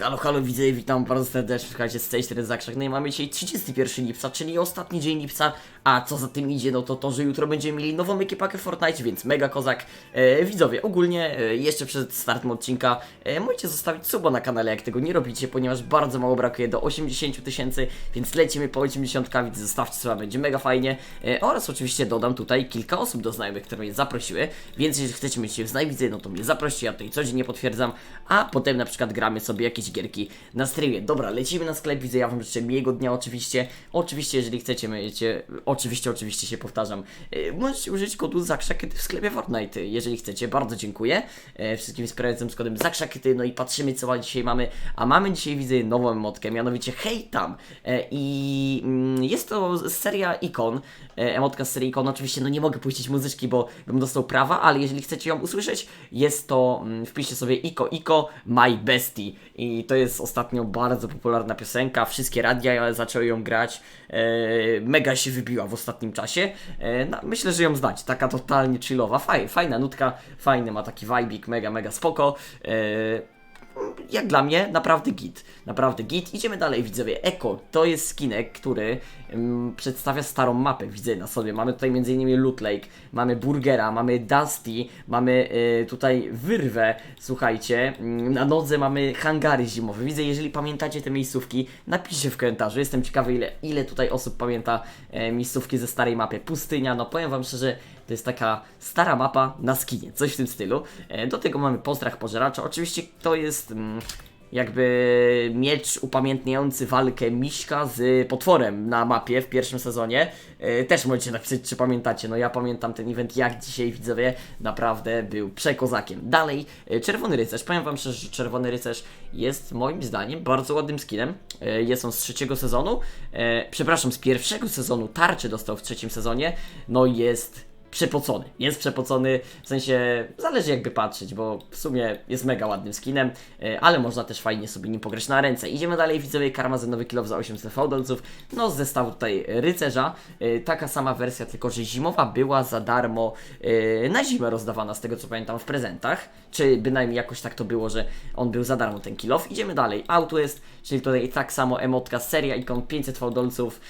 Halo, halo, widzę, witam bardzo serdecznie, słuchajcie, z tej strony Zakrzak. No i mamy dzisiaj 31 lipca, czyli ostatni dzień lipca, a co za tym idzie, no to to, że jutro będziemy mieli nową ekipkę w Fortnite, więc mega kozak. E, widzowie, ogólnie e, jeszcze przed startem odcinka e, możecie zostawić suba na kanale, jak tego nie robicie, ponieważ bardzo mało brakuje do 80 tysięcy, więc lecimy po 80, więc zostawcie suba, będzie mega fajnie. E, oraz oczywiście dodam tutaj kilka osób do znajomych, które mnie zaprosiły, więc jeżeli chcecie mieć się w znajomych, no to mnie zaproście, ja tutaj codziennie potwierdzam, a potem na przykład gramy sobie jakieś gierki na streamie. Dobra, lecimy na sklep, widzę, ja wam życzę miłego dnia oczywiście. Oczywiście, jeżeli chcecie, będziecie, oczywiście, oczywiście się powtarzam, e, możecie użyć kodu ZAKSZAKETY w sklepie Fortnite, jeżeli chcecie, bardzo dziękuję e, wszystkim wspierającym z kodem ZAKSZAKETY, no i patrzymy co dzisiaj mamy, a mamy dzisiaj, widzę, nową emotkę, mianowicie hej tam. E, i mm, jest to seria ikon, e, emotka z serii ikon, oczywiście, no nie mogę puścić muzyczki, bo bym dostał prawa, ale jeżeli chcecie ją usłyszeć, jest to, mm, wpiszcie sobie Iko Iko My Bestie. I to jest ostatnio bardzo popularna piosenka, wszystkie radia zaczęły ją grać, e, mega się wybiła w ostatnim czasie, e, no, myślę, że ją znać, taka totalnie chillowa, faj, fajna nutka, fajny ma taki vibik, mega, mega spoko, e, jak dla mnie, naprawdę git. Naprawdę git. Idziemy dalej, widzowie. Eko to jest skinek, który ym, przedstawia starą mapę, widzę na sobie. Mamy tutaj m.in. Loot Lake, mamy Burgera, mamy Dusty, mamy y, tutaj wyrwę, słuchajcie. Ym, na nodze mamy hangary zimowe. Widzę, jeżeli pamiętacie te miejscówki, napiszcie w komentarzu. Jestem ciekawy, ile, ile tutaj osób pamięta e, miejscówki ze starej mapy. Pustynia, no powiem wam szczerze, to jest taka stara mapa na skinie, coś w tym stylu. E, Do tego mamy postrach pożeracza. Oczywiście to jest mm, jakby miecz upamiętniający walkę Miśka z potworem na mapie w pierwszym sezonie. E, Też możecie napisać, czy pamiętacie. No ja pamiętam ten event jak dzisiaj widzowie. Naprawdę był przekozakiem. Dalej, e, Czerwony Rycerz. Powiem wam szczerze, że Czerwony Rycerz jest moim zdaniem bardzo ładnym skinem. Jest on z trzeciego sezonu. Przepraszam, z pierwszego sezonu tarczy dostał w trzecim sezonie. No jest przepocony. Jest przepocony, w sensie zależy jakby patrzeć, bo w sumie jest mega ładnym skinem, e, ale można też fajnie sobie nim pograć na ręce. Idziemy dalej, widzowie, karmazynowy kilof za 800 fałdolców, no z zestawu tutaj rycerza, E, taka sama wersja, tylko że zimowa była za darmo e, na zimę rozdawana, z tego co pamiętam, w prezentach, czy bynajmniej jakoś tak to było, że on był za darmo ten kilof. Idziemy dalej, Outwest, czyli tutaj tak samo emotka, seria ikon 500 fałdolców,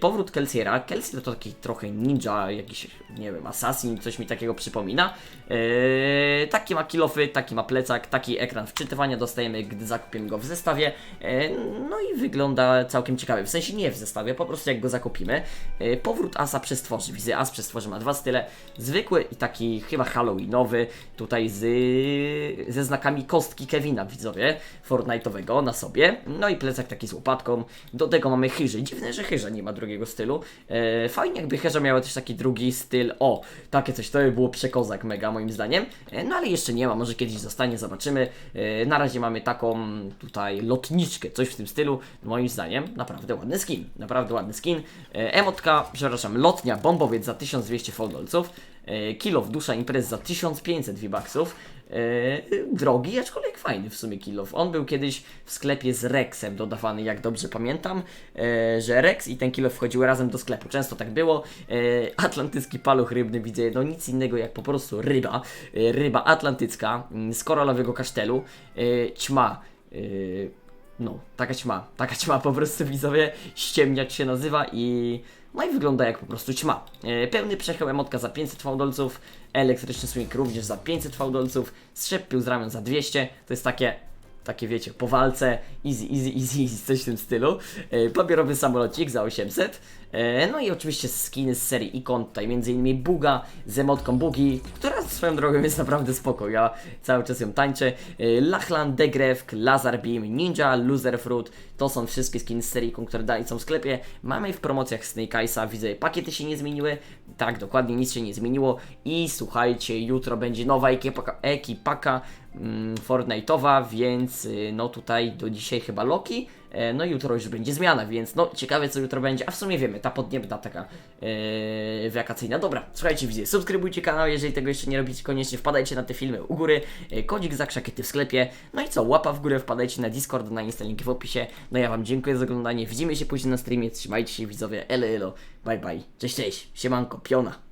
powrót Kelsiera, Kelsier to taki trochę ninja, jakiś, nie wiem, assassin, coś mi takiego przypomina. Eee, taki ma kilofy, taki ma plecak, taki ekran wczytywania dostajemy, gdy zakupimy go w zestawie. Eee, no i wygląda całkiem ciekawie. W sensie nie w zestawie, po prostu jak go zakupimy. Eee, powrót Asa przez tworzy. Widzę, As przez tworzy ma dwa style. Zwykły i taki chyba Halloweenowy, tutaj z, ze znakami kostki Kevina, widzowie, Fortnite'owego na sobie. No i plecak taki z łopatką. Do tego mamy chyży. Dziwne, że chyża nie ma drugiego stylu. Fajnie jakby chyża miała też taki drugi styl. O, takie coś, to by było przekozak mega moim zdaniem. E, No ale jeszcze nie ma, może kiedyś zostanie, zobaczymy. E, Na razie mamy taką tutaj lotniczkę, coś w tym stylu. Moim zdaniem naprawdę ładny skin, naprawdę ładny skin. E, Emotka, przepraszam, lotnia bombowiec za 1200 fałdolców. E, Kilof dusza imprez za 1500 V-Bucksów. E, drogi, aczkolwiek fajny w sumie kilof. On był kiedyś w sklepie z Rexem dodawany, jak dobrze pamiętam, e, że Rex i ten kilof wchodziły razem do sklepu. Często tak było. E, atlantycki paluch rybny widzę, no nic innego jak po prostu ryba. Ryba atlantycka mm, z koralowego kasztelu. Ćma. No, taka ćma, taka ćma po prostu widzowie, ściemniać się nazywa i no i wygląda jak po prostu ćma. E, pełny przechył emotka za 500 fałdolców, elektryczny swing również za 500 fałdolców, strzep z ramion za 200, to jest takie takie wiecie, po walce, easy, easy, easy, easy, coś w tym stylu. E, papierowy samolocik za 800. E, no i oczywiście skiny z serii ikon, tutaj m.in. Buga z emotką Bugi, która swoją drogą jest naprawdę spoko, ja cały czas ją tańczę. E, Lachlan, Degrefk, Lazar Beam, Ninja, Loser Fruit, to są wszystkie skiny z serii które dalej są w sklepie. Mamy w promocjach Snake Eyesa, widzę, pakiety się nie zmieniły, tak, dokładnie, nic się nie zmieniło. I słuchajcie, jutro będzie nowa ekipaka, ekipaka Fortnite'owa, więc y, no tutaj do dzisiaj chyba Loki, e, no i jutro już będzie zmiana, więc no ciekawe co jutro będzie, a w sumie wiemy, ta podniebna taka e, wakacyjna. Dobra, słuchajcie, widzę, subskrybujcie kanał, jeżeli tego jeszcze nie robicie, koniecznie wpadajcie na te filmy u góry, e, kodzik za krzakiety w sklepie, no i co, łapa w górę, wpadajcie na Discord, na Insta, linki w opisie, no ja Wam dziękuję za oglądanie, widzimy się później na streamie, trzymajcie się widzowie, elo elo, bye bye, cześć cześć, siemanko, piona.